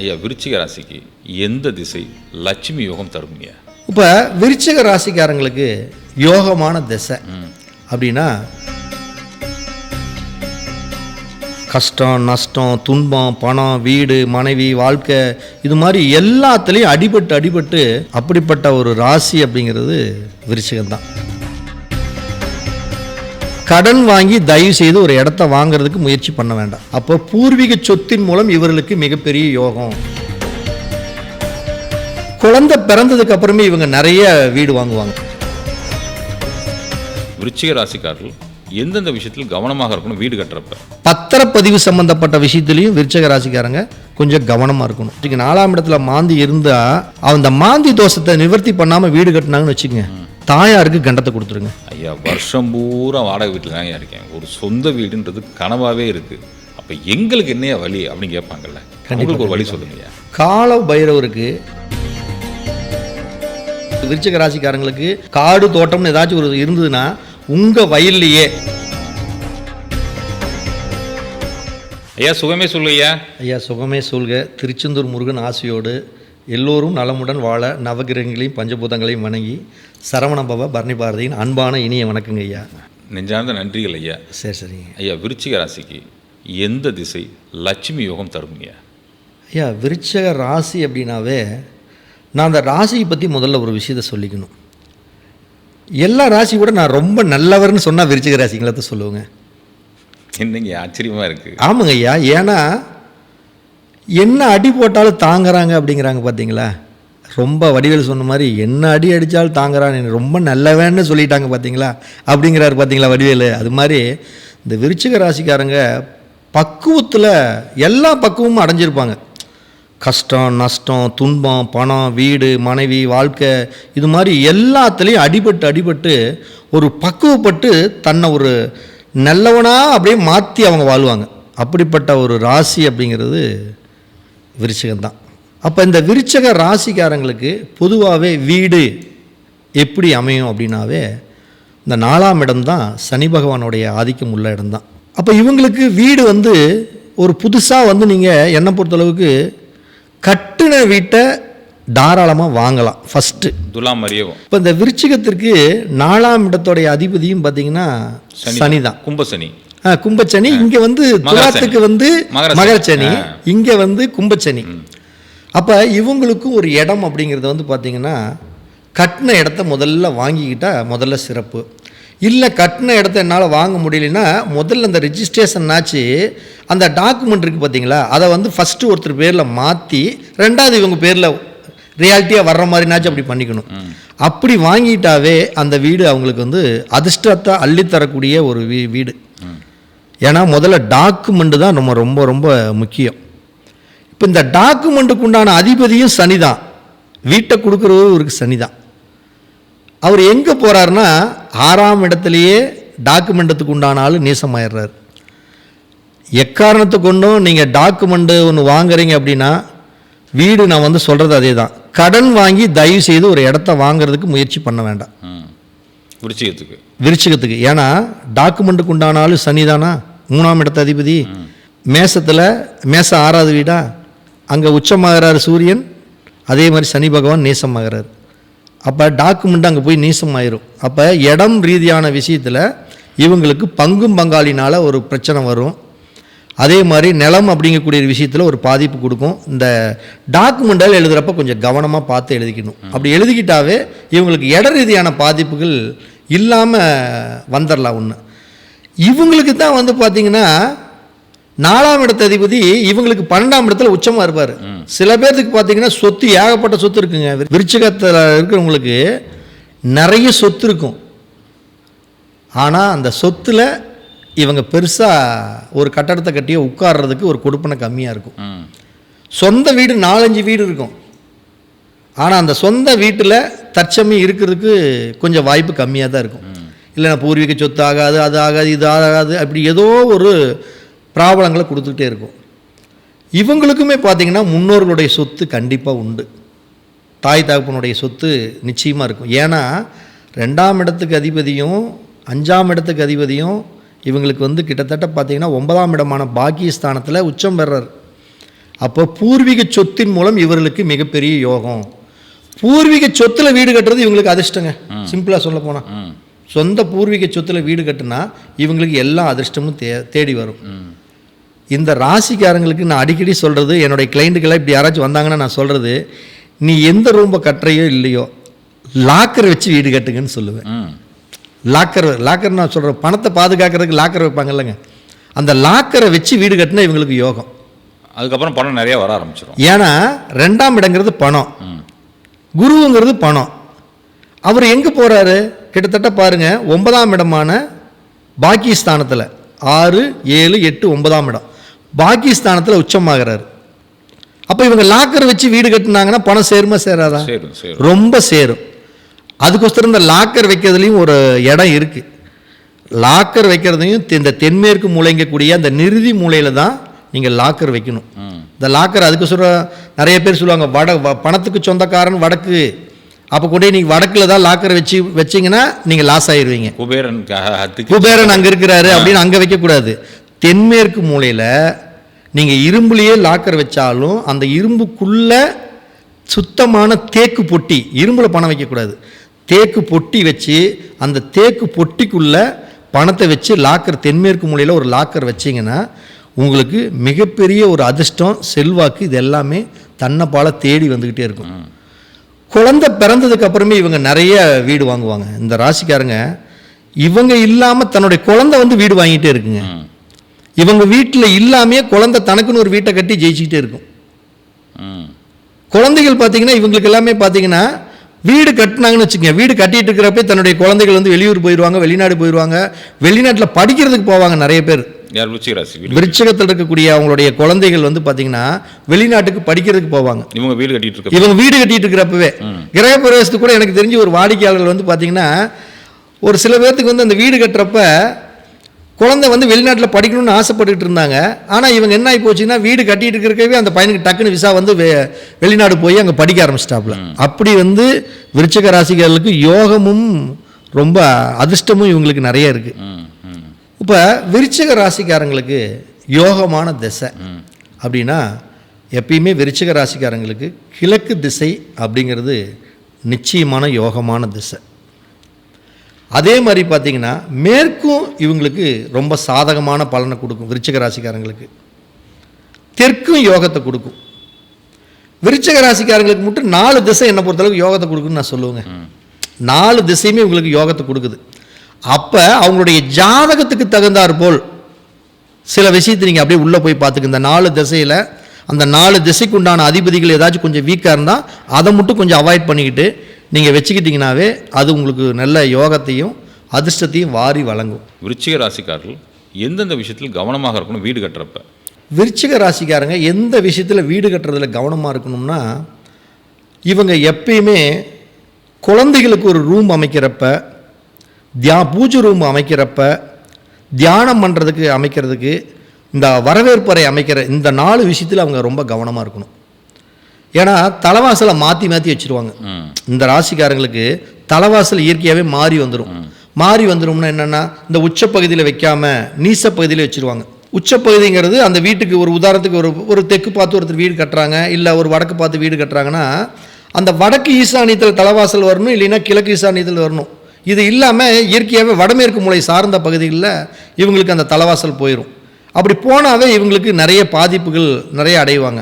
ஐயா விருச்சிக ராசிக்கு எந்த திசை லட்சுமி யோகம் தரும்யா இப்போ விருச்சிக ராசிக்காரங்களுக்கு யோகமான திசை அப்படின்னா கஷ்டம் நஷ்டம் துன்பம் பணம் வீடு மனைவி வாழ்க்கை இது மாதிரி எல்லாத்துலேயும் அடிபட்டு அடிபட்டு அப்படிப்பட்ட ஒரு ராசி அப்படிங்கிறது விருச்சிகம்தான். கடன் வாங்கி தயவு செய்து ஒரு இடத்த வாங்குறதுக்கு முயற்சி பண்ண வேண்டாம். அப்போ பூர்வீக சொத்தின் மூலம் இவர்களுக்கு மிகப்பெரிய யோகம். குழந்தை பிறந்ததுக்கு அப்புறமே இவங்க நிறைய வீடு வாங்குவாங்க. விருச்சிக ராசிக்காரர்கள் எந்தெந்த விஷயத்தில் கவனமாக இருக்கணும் வீடு கட்டுறப்ப? பத்திரப்பதிவு சம்பந்தப்பட்ட விஷயத்துலையும் விருச்சக ராசிக்காரங்க கொஞ்சம் கவனமாக இருக்கணும். இன்னைக்கு நாலாம் இடத்துல மாந்தி இருந்தால் அந்த மாந்தி தோஷத்தை நிவர்த்தி பண்ணாமல் வீடு கட்டினாங்கன்னு வச்சுக்கோங்க. தாயாருக்கு கண்டத்தை கொடுத்துருங்க. ஐயா வருஷம் பூரா வாடகை வீட்டில் தாங்க இருக்கேன். ஒரு சொந்த வீடுன்றது கனவாகவே இருக்குது அப்போ எங்களுக்கு என்னையா வழி அப்படின்னு கேட்பாங்கல்ல? உங்களுக்கு ஒரு வழி சொல்லுங்கய்யா. கால பைரவருக்கு விருச்சிக ராசிக்காரங்களுக்கு காடு தோட்டம்னு ஏதாச்சும் ஒரு இருந்ததுன்னா உங்கள் வயல்லையே. ஐயா சுகமே சொல்லுங்கய்யா. ஐயா சுகமே சொல்க. திருச்செந்தூர் முருகன் ஆசையோடு எல்லோரும் நலமுடன் வாழ நவகிரகங்களையும் பஞ்சபூதங்களையும் வணங்கி சரவணபவ பரணி பாரதியின் அன்பான இனிய வணக்கங்க ஐயா. நெஞ்சார்ந்த நன்றிகள் ஐயா. சரி சரிங்க ஐயா விருச்சிக ராசிக்கு எந்த திசை லட்சுமி யோகம் தரும்யா ஐயா? விருச்சக ராசி அப்படின்னாவே நான் அந்த ராசியை பற்றி முதல்ல ஒரு விஷயத்தை சொல்லிக்கணும். எல்லா ராசி கூட நான் ரொம்ப நல்லவர்னு சொன்னால் விருச்சிக ராசிங்களை தான் சொல்லுவேங்க. என்னங்க ஆச்சரியமாக இருக்குது ஆமாங்க ஐயா ஏன்னா என்ன அடி போட்டாலும் தாங்குறாங்க அப்படிங்கிறாங்க பார்த்தீங்களா? ரொம்ப வடிவேல் சொன்ன மாதிரி என்ன அடி அடித்தாலும் தாங்குறான்னு ரொம்ப நல்லவேன்னு சொல்லிட்டாங்க பார்த்தீங்களா? அப்படிங்கிறாரு பார்த்தீங்களா வடிவேலு? அது மாதிரி இந்த விருச்சிக ராசிக்காரங்க பக்குவத்தில் எல்லா பக்குவமும் அடைஞ்சிருப்பாங்க. கஷ்டம் நஷ்டம் துன்பம் பணம் வீடு மனைவி வாழ்க்கை இது மாதிரி எல்லாத்துலேயும் அடிபட்டு அடிபட்டு ஒரு பக்குவப்பட்டு தன்னை ஒரு நல்லவனாக அப்படியே மாற்றி அவங்க வாழ்வாங்க. அப்படிப்பட்ட ஒரு ராசி அப்படிங்கிறது விருச்சிகம்தான். அப்போ இந்த விருச்சக ராசிக்காரங்களுக்கு பொதுவாகவே வீடு எப்படி அமையும் அப்படின்னாவே இந்த நாலாம் இடம்தான் சனி பகவானுடைய ஆதிக்கம் உள்ள இடம்தான். அப்போ இவங்களுக்கு வீடு வந்து ஒரு புதுசாக வந்து நீங்கள் என்னை பொறுத்தளவுக்கு கட்டின வீட்டை தாராளமாக வாங்கலாம் ஃபஸ்ட்டு துலாம் மரியவும் இப்போ இந்த விருச்சிகத்திற்கு நாலாம் இடத்துடைய அதிபதியும் பார்த்தீங்கன்னா சனி தான் கும்பசனி. கும்பச்சனி. இங்கே வந்து துலாத்துக்கு வந்து மகர சனி. மகரச்சனி இங்கே வந்து கும்பச்சனி. அப்போ இவங்களுக்கும் ஒரு இடம் அப்படிங்கிறது வந்து பார்த்தீங்கன்னா கட்டின இடத்த முதல்ல வாங்கிக்கிட்டா முதல்ல சிறப்பு. இல்லை கட்டின இடத்த என்னால் வாங்க முடியலன்னா முதல்ல அந்த ரிஜிஸ்ட்ரேஷன் ஆச்சு அந்த டாக்குமெண்ட் இருக்குது பார்த்தீங்களா அதை வந்து ஃபஸ்ட்டு ஒருத்தர் பேரில் மாற்றி ரெண்டாவது இவங்க பேரில் ரியாலிட்டியாக வர்ற மாதிரினாச்சும் அப்படி பண்ணிக்கணும். அப்படி வாங்கிட்டாவே அந்த வீடு அவங்களுக்கு வந்து அதிர்ஷ்டத்தை அள்ளித்தரக்கூடிய ஒரு வீ வீடு. ஏன்னா முதல்ல டாக்குமெண்ட் தான் நம்ம ரொம்ப ரொம்ப முக்கியம். இப்போ இந்த டாக்குமெண்ட்டுக்கு உண்டான அதிபதியும் சனி தான் வீட்டை கொடுக்குறவரும் இவருக்கு சனி தான் அவர் எங்கே போகிறாருன்னா ஆறாம் இடத்துலையே டாக்குமெண்ட்டுக்கு உண்டான ஆள் நீசமாயிடுறாரு. எக்காரணத்தை கொண்டும் நீங்கள் டாக்குமெண்ட்டு ஒன்று வாங்குறீங்க அப்படின்னா வீடு நான் வந்து சொல்கிறது அதே தான் கடன் வாங்கி தயவு செய்து ஒரு இடத்த வாங்குறதுக்கு முயற்சி பண்ண வேண்டாம். விருச்சிகத்துக்கு. விருச்சிகத்துக்கு. ஏன்னா டாக்குமெண்ட்டுக்கு உண்டான ஆளு சனி தானா மூணாம் இடத்த அதிபதி. மேசத்தில் மேசம் ஆறாவது வீடா? அங்கே உச்சமாகிறாரு சூரியன் அதே மாதிரி சனி பகவான் நேசமாகிறார். அப்போ டாக்குமெண்ட் அங்கே போய் நீசம் ஆயிரும் அப்போ இடம் ரீதியான விஷயத்தில் இவங்களுக்கு பங்கும் பங்காளினால் ஒரு பிரச்சனை வரும். அதே மாதிரி நிலம் அப்படிங்கக்கூடிய விஷயத்தில் ஒரு பாதிப்பு கொடுக்கும். இந்த டாக்குமெண்டால் எழுதுகிறப்ப கொஞ்சம் கவனமாக பார்த்து எழுதிக்கணும். அப்படி எழுதிக்கிட்டாவே இவங்களுக்கு இட ரீதியான பாதிப்புகள் இல்லாமல் வந்துடலாம் ஒன்று இவங்களுக்கு தான் வந்து பார்த்திங்கன்னா நாலாம் இடத்த அதிபதி இவங்களுக்கு பன்னெண்டாம் இடத்துல உச்சமாக இருப்பார். சில பேர்த்துக்கு பார்த்தீங்கன்னா சொத்து ஏகப்பட்ட சொத்து இருக்குங்க. விருச்சிகத்தில் இருக்கிறவங்களுக்கு நிறைய சொத்து இருக்கும். ஆனால் அந்த சொத்தில் இவங்க பெருசாக ஒரு கட்டடத்தை கட்டியே உட்கார்றதுக்கு ஒரு கொடுப்பனை கம்மியாக இருக்கும். சொந்த வீடு நாலஞ்சு வீடு இருக்கும். ஆனால் அந்த சொந்த வீட்டில் தற்சமயம் இருக்கிறதுக்கு கொஞ்சம் வாய்ப்பு கம்மியாக தான் இருக்கும். இல்லைன்னா பூர்வீக சொத்து ஆகாது அது ஆகாது இது ஆகாது அப்படி ஏதோ ஒரு ப்ராப்ளங்களை கொடுத்துக்கிட்டே இருக்கும். இவங்களுக்குமே பார்த்தீங்கன்னா முன்னோர்களுடைய சொத்து கண்டிப்பாக உண்டு. தாய் தகப்பனுடைய சொத்து நிச்சயமாக இருக்கும். ஏன்னா ரெண்டாம் இடத்துக்கு அதிபதியும் அஞ்சாம் இடத்துக்கு அதிபதியும் இவங்களுக்கு வந்து கிட்டத்தட்ட பார்த்தீங்கன்னா ஒன்பதாம் இடமான பாக்கியஸ்தானத்தில் உச்சம் பெறார். அப்போ பூர்வீக சொத்தின் மூலம் இவர்களுக்கு மிகப்பெரிய யோகம். பூர்வீக சொத்தில் வீடு கட்டுறது இவங்களுக்கு அதிர்ஷ்டங்க. சிம்பிளாக சொல்ல போனால் சொந்த பூர்வீக சொத்தில் வீடு கட்டுனா இவங்களுக்கு எல்லா அதிர்ஷ்டமும் தே தேடி வரும். இந்த ராசிக்காரங்களுக்கு நான் அடிக்கடி சொல்கிறது என்னுடைய கிளைண்ட்டுக்கெல்லாம் இப்படி யாராச்சும் வந்தாங்கன்னா நான் சொல்கிறது நீ எந்த ரூம்பை கட்டுறையோ இல்லையோ லாக்கர் வச்சு வீடு கட்டுங்கன்னு சொல்லுவேன். லாக்கர் லாக்கர் நான் சொல்கிறேன் பணத்தை பாதுகாக்கிறதுக்கு லாக்கர் வைப்பாங்க இல்லைங்க. அந்த லாக்கரை வச்சு வீடு கட்டினா இவங்களுக்கு யோகம். அதுக்கப்புறம் பணம் நிறைய வர ஆரம்பிச்சிடும் ஏன்னா ரெண்டாம் இடங்கிறது பணம். குருவுங்கிறது பணம். அவர் எங்கே போகிறாரு கிட்டத்தட்ட பாருங்க ஒன்பதாம் இடமான பாக்கிஸ்தானத்தில் ஆறு ஏழு எட்டு ஒன்பதாம் இடம். பாக்கிஸ்தானத்தில் உச்சமாகிறாரு. அப்போ இவங்க லாக்கர் வச்சு வீடு கட்டினாங்கன்னா பணம் சேருமா சேராதா? ரொம்ப சேரும். அதுக்கோசரம் இந்த லாக்கர் வைக்கிறதுலையும் ஒரு இடம் இருக்குது லாக்கர் வைக்கிறதையும் இந்த தென்மேற்கு மூலைங்கக்கூடிய அந்த நிறுதி மூலையில் தான் நீங்கள் லாக்கர் வைக்கணும். இந்த லாக்கர் அதுக்கோசரம் நிறைய பேர் சொல்லுவாங்க வட பணத்துக்கு சொந்தக்காரன் வடக்கு. அப்போ கூட நீங்கள் வடக்கில் தான் லாக்கர் வச்சு வச்சிங்கன்னா நீங்கள் லாஸ் ஆயிடுவீங்க குபேரன் குபேரன் அங்கே இருக்கிறாரு அப்படின்னு அங்கே வைக்கக்கூடாது. தென்மேற்கு மூலையில் நீங்கள் இரும்புலேயே லாக்கர் வச்சாலும் அந்த இரும்புக்குள்ள சுத்தமான தேக்கு பொட்டி இரும்பில் பணம் வைக்கக்கூடாது. தேக்கு பொட்டி வச்சு அந்த தேக்கு பொட்டிக்குள்ள பணத்தை வச்சு லாக்கர் தென்மேற்கு மூலையில் ஒரு லாக்கர் வச்சிங்கன்னா உங்களுக்கு மிகப்பெரிய ஒரு அதிர்ஷ்டம் செல்வாக்கு இது எல்லாமே தன்னைப்பால தேடி வந்துக்கிட்டே இருக்கும். குழந்தை பிறந்ததுக்கு அப்புறமே இவங்க நிறைய வீடு வாங்குவாங்க. இந்த ராசிக்காரங்க இவங்க இல்லாமல் தன்னுடைய குழந்தை வந்து வீடு வாங்கிட்டே இருக்குங்க. இவங்க வீட்டில் இல்லாமையே குழந்தை தனக்குன்னு ஒரு வீட்டை கட்டி ஜெயிச்சுக்கிட்டே இருக்கும். குழந்தைகள் பார்த்தீங்கன்னா இவங்களுக்கு எல்லாமே பார்த்தீங்கன்னா வீடு கட்டினாங்கன்னு வச்சுக்கோங்க. வீடு கட்டிட்டு இருக்கிறப்ப தன்னுடைய குழந்தைகள் வந்து வெளியூர் போயிடுவாங்க வெளிநாடு போயிடுவாங்க வெளிநாட்டில் படிக்கிறதுக்கு போவாங்க நிறைய பேர். யார் விருச்சகத்தில் இருக்கக்கூடிய அவங்களுடைய குழந்தைகள் வந்து பார்த்தீங்கன்னா வெளிநாட்டுக்கு படிக்கிறதுக்கு போவாங்க. இவங்க வீடு கட்டிட்டு இருக்க இவங்க வீடு கட்டிட்டு இருக்கிறப்பவே. கிரக பிரவேசத்துக்கு கூட எனக்கு தெரிஞ்சு ஒரு வாடிக்கையாளர் வந்து பார்த்தீங்கன்னா ஒரு சில பேர்த்துக்கு வந்து அந்த வீடு கட்டுறப்ப குழந்தை வந்து வெளிநாட்டில் படிக்கணும்னு ஆசைப்பட்டுட்டு இருந்தாங்க. ஆனால் இவங்க என்ன ஆகி போச்சுன்னா வீடு கட்டிட்டு இருக்கிறக்கவே அந்த பையனுக்கு டக்குன்னு விசா வந்து வெ- வெளிநாடு போய் அங்கே படிக்க ஆரம்பிச்சிட்டாப்புல அப்படி வந்து விருச்சிக ராசிகளுக்கு யோகமும் ரொம்ப அதிர்ஷ்டமும் இவங்களுக்கு நிறைய இருக்குது இப்போ விருச்சிக ராசிக்காரங்களுக்கு யோகமான திசை. அப்படின்னா எப்பயுமே விருச்சிக ராசிக்காரங்களுக்கு கிழக்கு திசை அப்படிங்கிறது நிச்சயமான யோகமான திசை. அதே மாதிரி பார்த்தீங்கன்னா மேற்கும் இவங்களுக்கு ரொம்ப சாதகமான பலனை கொடுக்கும் விருச்சிக ராசிக்காரங்களுக்கு. தெற்கும் யோகத்தை கொடுக்கும். விருச்சிக ராசிக்காரங்களுக்கு மட்டும் நாலு திசை என்னை பொறுத்தளவுக்கு யோகத்தை கொடுக்குன்னு நான் சொல்லுவேங்க. நாலு திசையுமே உங்களுக்கு யோகத்தை கொடுக்குது. அப்போ அவங்களுடைய ஜாதகத்துக்கு தகுந்தாற் போல் சில விஷயத்தை நீங்கள் அப்படியே உள்ளே போய் பார்த்துக்க இந்த நாலு திசையில் அந்த நாலு திசைக்கு உண்டான அதிபதிகள் ஏதாச்சும் கொஞ்சம் வீக்காக இருந்தால் அதை மட்டும் கொஞ்சம் அவாய்ட் பண்ணிக்கிட்டு நீங்கள் வச்சுக்கிட்டிங்கனாவே அது உங்களுக்கு நல்ல யோகத்தையும் அதிர்ஷ்டத்தையும் வாரி வழங்கும். விருச்சிக ராசிக்காரர்கள் எந்தெந்த விஷயத்தில் கவனமாக இருக்கணும் வீடு கட்டுறப்ப? விருச்சிக ராசிக்காரங்க எந்த விஷயத்தில் வீடு கட்டுறதுல கவனமாக இருக்கணும்னா இவங்க எப்பயுமே குழந்தைகளுக்கு ஒரு ரூம் அமைக்கிறப்ப தியா பூஜை ரூம் அமைக்கிறப்ப தியானம் பண்ணுறதுக்கு அமைக்கிறதுக்கு இந்த வரவேற்பறை அமைக்கிற இந்த நாலு விஷயத்தில் அவங்க ரொம்ப கவனமாக இருக்கணும். ஏன்னா தலைவாசலை மாற்றி மாற்றி வச்சுருவாங்க. இந்த ராசிக்காரங்களுக்கு தலைவாசல் இயற்கையாகவே மாறி வந்துடும் மாறி வந்துடும்னா என்னென்னா இந்த உச்சப்பகுதியில் வைக்காம நீச பகுதியில் வச்சுருவாங்க. உச்சப்பகுதிங்கிறது அந்த வீட்டுக்கு ஒரு உதாரணத்துக்கு ஒரு ஒரு தெற்கு பார்த்து ஒருத்தர் வீடு கட்டுறாங்க இல்லை ஒரு வடக்கு பார்த்து வீடு கட்டுறாங்கன்னா அந்த வடக்கு ஈசானியத்தில் தலைவாசல் வரணும் இல்லைன்னா கிழக்கு ஈசானியத்தில் வரணும். இது இல்லாமல் இயற்கையாகவே வடமேற்கு மூலை சார்ந்த பகுதிகளில் இவங்களுக்கு அந்த தலைவாசல் போயிடும் அப்படி போனாவே இவங்களுக்கு நிறைய பாதிப்புகள் நிறைய அடைவாங்க.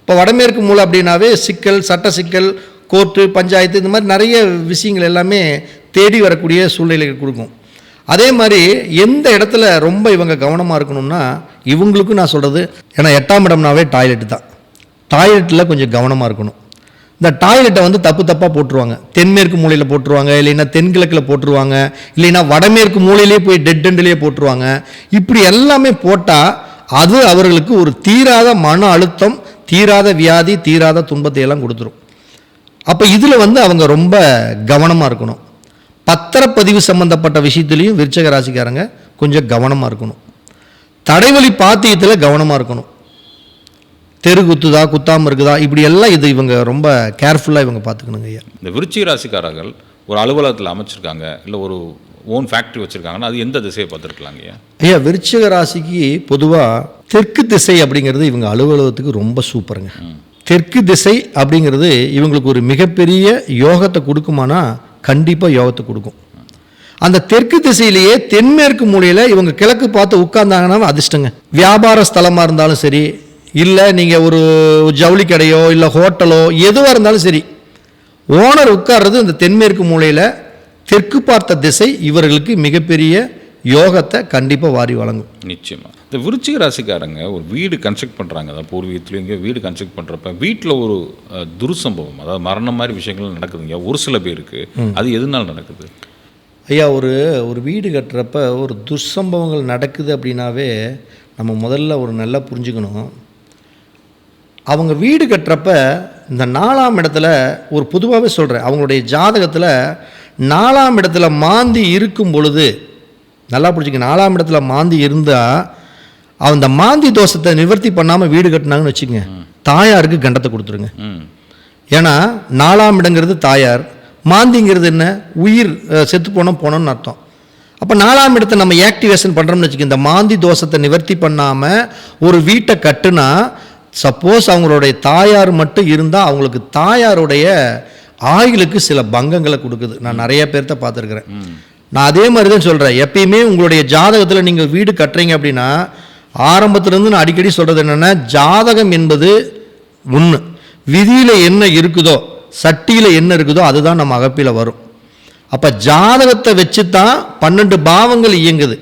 இப்போ வடமேற்கு மூலை அப்படின்னாவே சிக்கல் சட்ட சிக்கல் கோர்ட்டு பஞ்சாயத்து இந்த மாதிரி நிறைய விஷயங்கள் எல்லாமே தேடி வரக்கூடிய சூழ்நிலைகள் கொடுக்கும். அதே மாதிரி எந்த இடத்துல ரொம்ப இவங்க கவனமாக இருக்கணும்னா இவங்களுக்கும் நான் சொல்கிறது ஏன்னா எட்டாம் இடம்னாவே டாய்லெட்டு தான். டாய்லெட்டில் கொஞ்சம் கவனமாக இருக்கணும். இந்த டாய்லெட்டை வந்து தப்பு தப்பாக போட்டுருவாங்க. தென்மேற்கு மூலையில் போட்டுருவாங்க இல்லைன்னா தென்கிழக்கில் போட்டுருவாங்க இல்லைன்னா வடமேற்கு மூலையிலே போய் டெட் எண்ட்லேயே போட்டுருவாங்க. இப்படி எல்லாமே போட்டால் அது அவர்களுக்கு ஒரு தீராத மன அழுத்தம் தீராத வியாதி தீராத துன்பத்தை எல்லாம் கொடுத்துரும். அப்போ இதில் வந்து அவங்க ரொம்ப கவனமாக இருக்கணும். பத்திரப்பதிவு சம்மந்தப்பட்ட விஷயத்துலையும் விருச்சக ராசிக்காரங்க கொஞ்சம் கவனமாக இருக்கணும். தடைவழி பாத்தியத்தில் கவனமாக இருக்கணும். தெரு குத்துதா குத்தாமல் இருக்குதா இப்படி எல்லாம் இது இவங்க ரொம்ப கேர்ஃபுல்லாக இவங்க பார்த்துக்கணுங்க ஐயா. இந்த விருச்சிக ராசிக்காரர்கள் ஒரு அலுவலகத்தில் அமைச்சிருக்காங்க இல்லை ஒரு ஓன் ஃபேக்ட்ரி வச்சுருக்காங்கன்னா அது எந்த திசையை பார்த்துருக்கலாங்க ஐயா? ஐயா விருச்சிக ராசிக்கு பொதுவாக தெற்கு திசை அப்படிங்கிறது இவங்க அலுவலகத்துக்கு ரொம்ப சூப்பருங்க தெற்கு திசை அப்படிங்கிறது இவங்களுக்கு ஒரு மிகப்பெரிய யோகத்தை கொடுக்குமானா கண்டிப்பாக யோகத்தை கொடுக்கும். அந்த தெற்கு திசையிலேயே தென்மேற்கு மூலையில் இவங்க கிழக்கு பார்த்து உட்கார்ந்தாங்கன்னா அதிர்ஷ்டங்க. வியாபார ஸ்தலமாக இருந்தாலும் சரி இல்லை நீங்கள் ஒரு ஜவுளி கடையோ இல்லை ஹோட்டலோ எதுவாக இருந்தாலும் சரி ஓனர் உட்கார்றது இந்த தென்மேற்கு மூலையில் தெற்கு பார்த்த திசை இவர்களுக்கு மிகப்பெரிய யோகத்தை கண்டிப்பாக வாரி வழங்கும். நிச்சயமாக இந்த விருச்சிக ராசிக்காரங்க ஒரு வீடு கன்ஸ்ட்ரக்ட் பண்ணுறாங்க அதான் பூர்வீகத்துலேயும் இங்கே வீடு கன்ஸ்ட்ரக்ட் பண்ணுறப்ப வீட்டில் ஒரு துர்சம்பவம் அதாவது மரணம் மாதிரி விஷயங்கள் நடக்குதுங்க ஒரு சில பேருக்கு அது எதனால நடக்குது? ஐயா ஒரு ஒரு வீடு கட்டுறப்ப ஒரு துர்சம்பவங்கள் நடக்குது அப்படின்னாவே நம்ம முதல்ல ஒரு நல்லா புரிஞ்சுக்கணும். அவங்க வீடு கட்டுறப்ப இந்த நாலாம் இடத்துல ஒரு பொதுவாகவே சொல்கிறேன் அவங்களுடைய ஜாதகத்தில் நாலாம் இடத்துல மாந்தி இருக்கும் பொழுது நல்லா புரிஞ்சுக்க நாலாம் இடத்துல மாந்தி இருந்தால் அந்த மாந்தி தோஷத்தை நிவர்த்தி பண்ணாமல் வீடு கட்டினாங்கன்னு வச்சுக்கோங்க. தாயாருக்கு கண்டத்தை கொடுத்துருங்க. ஏன்னா நாலாம் இடங்கிறது தாயார். மாந்திங்கிறது என்ன? உயிர் செத்து போனோம் போனோம்னு அர்த்தம். அப்போ நாலாம் இடத்தை நம்ம ஆக்டிவேஷன் பண்ணுறோம்னு வச்சுக்கோங்க. இந்த மாந்தி தோஷத்தை நிவர்த்தி பண்ணாமல் ஒரு வீட்டை கட்டுனா சப்போஸ் அவங்களுடைய தாயார் மட்டும் இருந்தால் அவங்களுக்கு தாயாருடைய ஆயுளுக்கு சில பங்கங்களை கொடுக்குது. நான் நிறைய பேர்த்த பார்த்துருக்குறேன். நான் அதே மாதிரி தான் சொல்கிறேன் எப்பயுமே உங்களுடைய ஜாதகத்தில் நீங்கள் வீடு கட்டுறீங்க அப்படின்னா ஆரம்பத்துலேருந்து நான் அடிக்கடி சொல்கிறது என்னென்னா ஜாதகம் என்பது ஒன்று விதியில் என்ன இருக்குதோ சட்டியில் என்ன இருக்குதோ அதுதான் நம்ம அகப்பில் வரும். அப்போ ஜாதகத்தை வச்சு தான் பன்னெண்டு பாவங்கள் இயங்குது.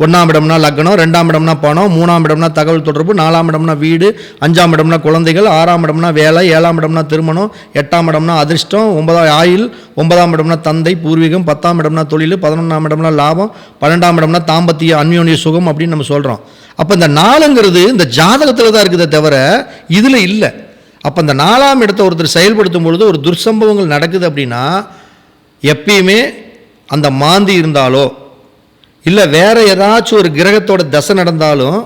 ஒன்றாம் இடம்னா லக்னம் ரெண்டாம் இடம்னா பணம் மூணாம் இடம்னா தகவல் தொடர்பு நாலாம் இடம்னா வீடு அஞ்சாம் இடம்னா குழந்தைகள் ஆறாம் இடம்னா வேலை ஏழாம் இடம்னா திருமணம் எட்டாம் இடம்னா அதிர்ஷ்டம் ஒன்பதாம் ஆயுள் ஒன்பதாம் இடம்னா தந்தை பூர்வீகம் பத்தாம் இடம்னா தொழில் பதினொன்றாம் இடம்னா லாபம் பன்னெண்டாம் இடம்னா தாம்பத்திய அந்யோன்ய சுகம் அப்படின்னு நம்ம சொல்கிறோம் அப்போ இந்த நாளுங்கிறது இந்த ஜாதகத்தில் தான் இருக்குதே தவிர இதில் இல்லை. அப்போ இந்த நாலாம் இடத்தை ஒருத்தர் செயல்படுத்தும் பொழுது ஒரு துர்சம்பவங்கள் நடக்குது அப்படின்னா எப்பயுமே அந்த மாந்தி இருந்தாலோ இல்லை வேற ஏதாச்சும் ஒரு கிரகத்தோட தசை நடந்தாலும்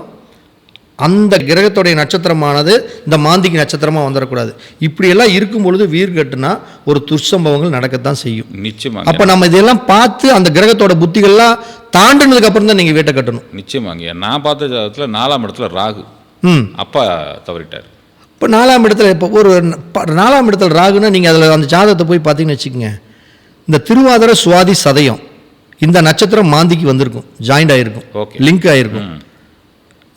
அந்த கிரகத்தோடைய நட்சத்திரமானது இந்த மாந்திக்கு நட்சத்திரமாக வந்துடக்கூடாது இப்படியெல்லாம் இருக்கும் பொழுது வீர் கட்டுனா ஒரு துர்சம்பவங்கள் நடக்கத்தான் செய்யும். நிச்சயமாங்க. அப்போ நம்ம இதெல்லாம் பார்த்து அந்த கிரகத்தோட புத்திகள்லாம் தாண்டினதுக்கு அப்புறம் தான் நீங்கள் வீட்டை கட்டணும். நிச்சயமாங்க. நான் பார்த்த ஜாதகத்தில் நாலாம் இடத்துல ராகு. ம். அப்பா தவறிட்டார். இப்போ நாலாம் இடத்துல இப்போ ஒரு நாலாம் இடத்துல ராகுனா நீங்கள் அதில் அந்த ஜாதகத்தை போய் பார்த்தீங்கன்னு வச்சுக்கோங்க. இந்த திருவாதிரை சுவாதி சதயம். இந்த நட்சத்திரம் மாந்திக்கு வந்திருக்கும் ஜாயிண்ட் ஆகிருக்கும். லிங்க் ஆகிருக்கும்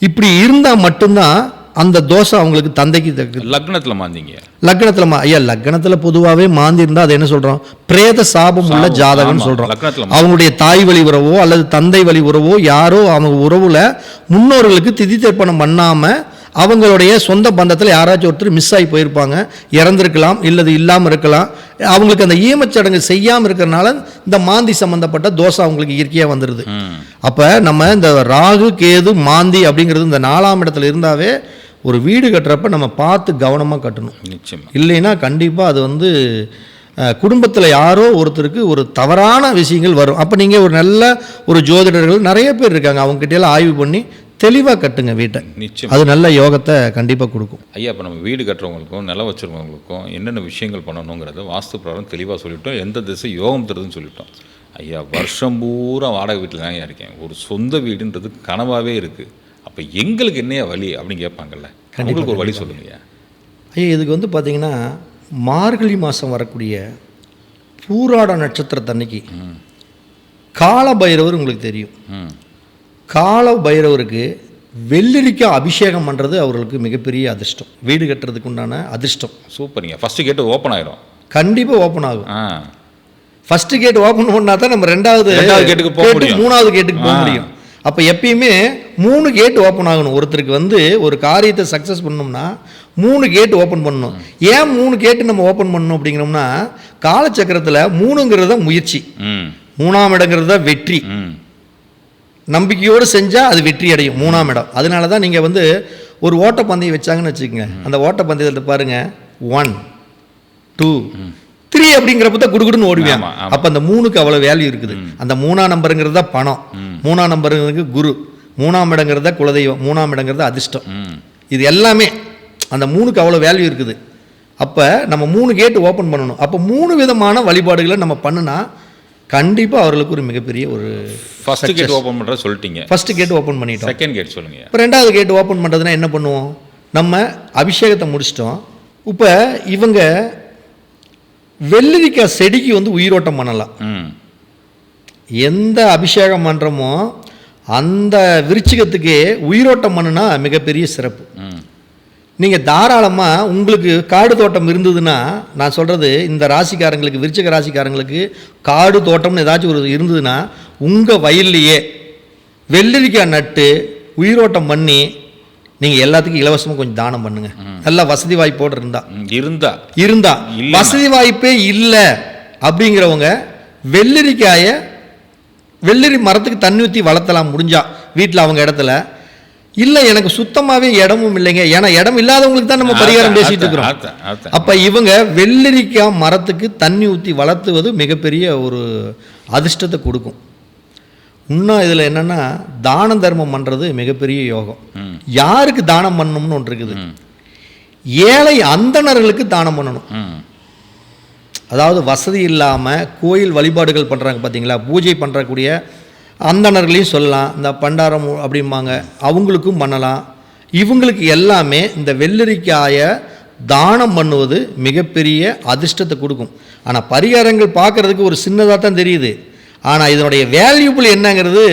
இப்படி இருந்தால் மட்டும்தான் அந்த தோசை அவங்களுக்கு தந்தைக்கு தக்கு லக்னத்தில் மாந்தீங்க. லக்னத்தில் மா ஐயா லக்னத்தில் பொதுவாகவே மாந்தி இருந்தால் அது என்ன சொல்கிறோம் பிரேத சாபம் உள்ள ஜாதகம்னு சொல்கிறோம் அவங்களுடைய தாய் வழி உறவோ அல்லது தந்தை வழி உறவோ யாரோ அவங்க உறவுல முன்னோர்களுக்கு திதி தர்ப்பணம் பண்ணாமல் அவங்களுடைய சொந்த பந்தத்தில் யாராச்சும் ஒருத்தர் மிஸ் ஆகி போயிருப்பாங்க. இறந்திருக்கலாம் இல்லது இல்லாமல் இருக்கலாம். அவங்களுக்கு அந்த ஈமச்சடங்கு செய்யாமல் இருக்கிறனால இந்த மாந்தி சம்மந்தப்பட்ட தோசை அவங்களுக்கு இயற்கையாக வந்துடுது அப்போ நம்ம இந்த ராகு கேது மாந்தி அப்படிங்கிறது இந்த நாலாம் இடத்துல இருந்தாவே ஒரு வீடு கட்டுறப்ப நம்ம பார்த்து கவனமாக கட்டணும். நிச்சயமா. இல்லைன்னா கண்டிப்பாக அது வந்து குடும்பத்தில் யாரோ ஒருத்தருக்கு ஒரு தவறான விஷயங்கள் வரும். அப்போ நீங்கள் ஒரு நல்ல ஒரு ஜோதிடர்கள் நிறைய பேர் இருக்காங்க. அவங்ககிட்ட எல்லாம் ஆய்வு பண்ணி தெளிவாக கட்டுங்க வீட்டை. நிச்சயம். அது நல்ல யோகத்தை கண்டிப்பாக கொடுக்கும். ஐயா இப்போ நம்ம வீடு கட்டுறவங்களுக்கும் நிலம் வச்சுருக்கவங்களுக்கும் என்னென்ன விஷயங்கள் பண்ணணுங்கிறத வாஸ்து பிரகாரம் தெளிவாக சொல்லிட்டோம். எந்த திசை யோகம் தருதுன்னு சொல்லிட்டோம். ஐயா வருஷம் பூரா வாடகை வீட்டில் தான் இருக்கேன். ஒரு சொந்த வீடுன்றது கனவாகவே இருக்குது அப்போ எங்களுக்கு என்னையா வழி அப்படின்னு கேட்பாங்கல்ல? உங்களுக்கு ஒரு வழி சொல்லுங்கய்யா. ஐயா இதுக்கு வந்து பார்த்தீங்கன்னா மார்கழி மாதம் வரக்கூடிய பூராட நட்சத்திரத்தன்னைக்கு கால பைரவர் உங்களுக்கு தெரியும். ம். கால பைரவருக்கு வெள்ளரிக்காய் அபிஷேகம் பண்ணுறது அவர்களுக்கு மிகப்பெரிய அதிர்ஷ்டம். வீடு கட்டுறதுக்கு உண்டான அதிர்ஷ்டம். சூப்பருங்க. ஃபஸ்ட்டு கேட்டு ஓப்பன் ஆயிரும். கண்டிப்பாக ஓப்பன் ஆகும். ஆ. ஃபர்ஸ்ட் கேட் ஓப்பன் பண்ணா தான் நம்ம ரெண்டாவது கேட்டுக்கு போக முடியும். மூணாவது கேட்டுக்கு போக. முடியும். அப்போ எப்பயுமே மூணு கேட் ஓப்பன் ஆகணும். ஒருத்தருக்கு வந்து ஒரு காரியத்தை சக்ஸஸ் பண்ணோம்னா மூணு கேட் ஓப்பன் பண்ணணும். ஏன் மூணு கேட்டு நம்ம ஓப்பன் பண்ணணும் அப்படிங்கிறோம்னா காலச்சக்கரத்தில் மூணுங்கிறது தான் முயற்சி மூணாம் இடங்கிறது தான் வெற்றி நம்பிக்கையோடு செஞ்சால் அது வெற்றி அடையும் மூணாம் இடம். அதனால தான் நீங்கள் வந்து ஒரு ஓட்டப்பந்தயம் வச்சாங்கன்னு வச்சுக்கோங்க. அந்த ஓட்டப்பந்தயத்தில் பாருங்கள் ஒன் டூ த்ரீ அப்படிங்கிறப்ப தான் குடுகுடுன்னு ஓடுவேன். அப்போ அந்த மூணுக்கு அவ்வளோ வேல்யூ இருக்குது. அந்த மூணாம் நம்பருங்கிறது தான் பணம். மூணாம் நம்பருங்கிறது குரு. மூணாம் இடங்கிறது குலதெய்வம். மூணாம் இடங்கிறது அதிர்ஷ்டம். இது எல்லாமே அந்த மூணுக்கு அவ்வளோ வேல்யூ இருக்குது. அப்போ நம்ம மூணு கேட்டு ஓப்பன் பண்ணணும். அப்போ மூணு விதமான வழிபாடுகளை நம்ம பண்ணுனா கண்டிப்பாக அவர்களுக்கு ஒரு மிகப்பெரிய ஒரு ஃபர்ஸ்ட் கேட் ஓப்பன் பண்ணுற சொல்லிட்டீங்க. ஃபஸ்ட்டு கேட் ஓப்பன் பண்ணிட்டோம். செகண்ட் கேட் சொல்லுங்க. இப்போ ரெண்டாவது கேட் ஓப்பன் பண்ணுறதுனா என்ன பண்ணுவோம்? நம்ம அபிஷேகத்தை முடிச்சிட்டோம். இப்போ இவங்க வெள்ளரிக்காய் செடிக்கு வந்து உயிரோட்டம் பண்ணலாம். எந்த அபிஷேகம் பண்ணுறோமோ அந்த விருச்சிகத்துக்கு உயிரோட்டம் பண்ணுனா மிகப்பெரிய சிறப்பு. நீங்கள் தாராளமாக உங்களுக்கு காடு தோட்டம் இருந்ததுன்னா நான் சொல்கிறது இந்த ராசிக்காரங்களுக்கு விருச்சிக ராசிக்காரங்களுக்கு காடு தோட்டம்னு ஏதாச்சும் ஒரு இருந்ததுன்னா உங்கள் வயல்லையே வெள்ளரிக்காய் நட்டு உயிரோட்டம் பண்ணி நீங்கள் எல்லாத்துக்கும் இலவசமாக கொஞ்சம் தானம் பண்ணுங்க. நல்லா வசதி வாய்ப்போடு இருந்தா. இருந்தா. இருந்தா? வசதி வாய்ப்பே இல்லை அப்படிங்கிறவங்க வெள்ளரிக்காயை வெள்ளரி மரத்துக்கு தண்ணி ஊற்றி வளர்த்தலாம் முடிஞ்சா வீட்டில் அவங்க இடத்துல. இல்லை எனக்கு சுத்தமாகவே இடமும் இல்லைங்க. ஏன்னா இடம் இல்லாதவங்களுக்கு தான் நம்ம பரிகாரம் பேசிட்டு இருக்கிறோம். அப்போ இவங்க வெள்ளரிக்காய் மரத்துக்கு தண்ணி ஊற்றி வளர்த்துவது மிகப்பெரிய ஒரு அதிர்ஷ்டத்தை கொடுக்கும். இன்னும் இதில் என்னென்னா தான தர்மம் பண்ணுறது மிகப்பெரிய யோகம். யாருக்கு தானம் பண்ணணும்னு ஒன்று இருக்குது? ஏழை அந்தணர்களுக்கு தானம் பண்ணணும். அதாவது வசதி இல்லாமல் கோயில் வழிபாடுகள் பண்ணுறாங்க பார்த்தீங்களா பூஜை பண்ணுறக்கூடிய அந்தணர்களையும் சொல்லலாம் இந்த பண்டாரம் அப்படிம்பாங்க. அவங்களுக்கும் பண்ணலாம். இவங்களுக்கு எல்லாமே இந்த வெள்ளரிக்காயை தானம் பண்ணுவது மிகப்பெரிய அதிர்ஷ்டத்தை கொடுக்கும். ஆனால் பரிகாரங்கள் பார்க்குறதுக்கு ஒரு சின்னதாக தான் தெரியுது. ஆனால் இதனுடைய வேல்யூபிள் என்னங்கிறது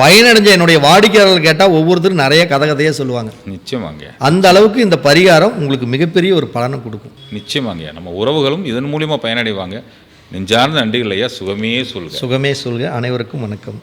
பயனடைஞ்ச என்னுடைய வாடிக்கையாளர்கள் கேட்டால் ஒவ்வொருத்தரும் நிறைய கதை கதையாக சொல்லுவாங்க. நிச்சயமாங்க. அந்த அளவுக்கு இந்த பரிகாரம் உங்களுக்கு மிகப்பெரிய ஒரு பலனை கொடுக்கும். நிச்சயமாங்க. நம்ம உறவுகளும் இதன் மூலியமா பயனடைவாங்க. நெஞ்சார்ந்த நன்றிகள் ஐயா. சுகமே சொல்லுங்க சுகமே சொல்க. அனைவருக்கும் வணக்கம்.